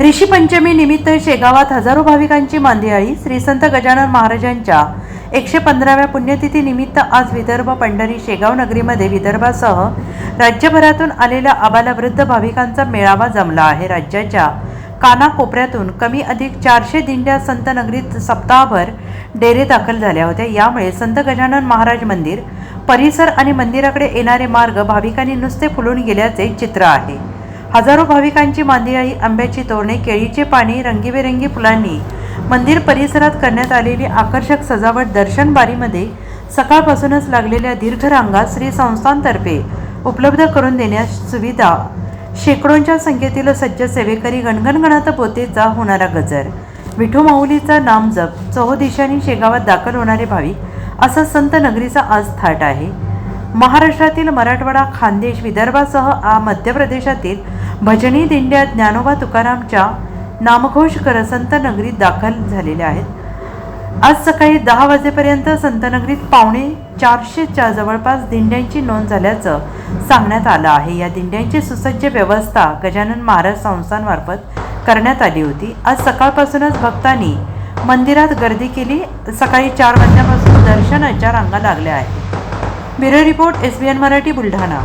ऋषी पंचमी निमित्त शेगावात हजारो भाविकांची मांदियाळी श्री संत गजानन महाराजांच्या एकशे पंधराव्या पुण्यतिथी निमित्त आज विदर्भ पंढरी शेगाव नगरीमध्ये विदर्भासह राज्यभरातून आलेल्या आबालवृद्ध भाविकांचा मेळावा जमला आहे. राज्याच्या कानाकोपऱ्यातून कमी अधिक चारशे दिंड्या संत नगरीत सप्ताहभर डेरे दाखल झाल्या होत्या. यामुळे संत गजानन महाराज मंदिर परिसर आणि मंदिराकडे येणारे मार्ग भाविकांनी नुसते फुलून गेल्याचे चित्र आहे. हजारो भाविकांची मांदियाळी आंब्याची तोरणे केळीचे पाणी रंगीबेरंगी फुलांनी मंदिर परिसरात करण्यात आलेली आकर्षक सजावट दर्शनबारीमध्ये सकाळपासूनच लागलेल्या दीर्घ रांगा श्री संस्थांतर्फे उपलब्ध करून देण्यास सुविधा. शेकडोंच्या संख्येतील सज्ज सेवेकरी गणगणगणात पोतेचा होणारा गजर. विठू माऊलीचा नामजप चौदिशांनी शेगावात दाखल होणारे भाविक असा संत नगरीचा आज थाट आहे. महाराष्ट्रातील मराठवाडा खानदेश विदर्भासह आ मध्य प्रदेशातील भजनी दिंड्या ज्ञानोबा तुकारामच्या नामघोष कर संतनगरीत दाखल झालेल्या आहेत. आज सकाळी दहा वाजेपर्यंत संतनगरीत पावणे चारशेच्या जवळपास दिंड्यांची नोंद झाल्याचं सांगण्यात आलं आहे. या दिंड्यांची सुसज्ज व्यवस्था गजानन महाराज संस्थांमार्फत करण्यात आली होती. आज सकाळपासूनच भक्तांनी मंदिरात गर्दी केली. सकाळी चार वाजल्यापासून दर्शनाच्या रांगा लागल्या आहेत. Bureau report S B N Marathi Buldhana.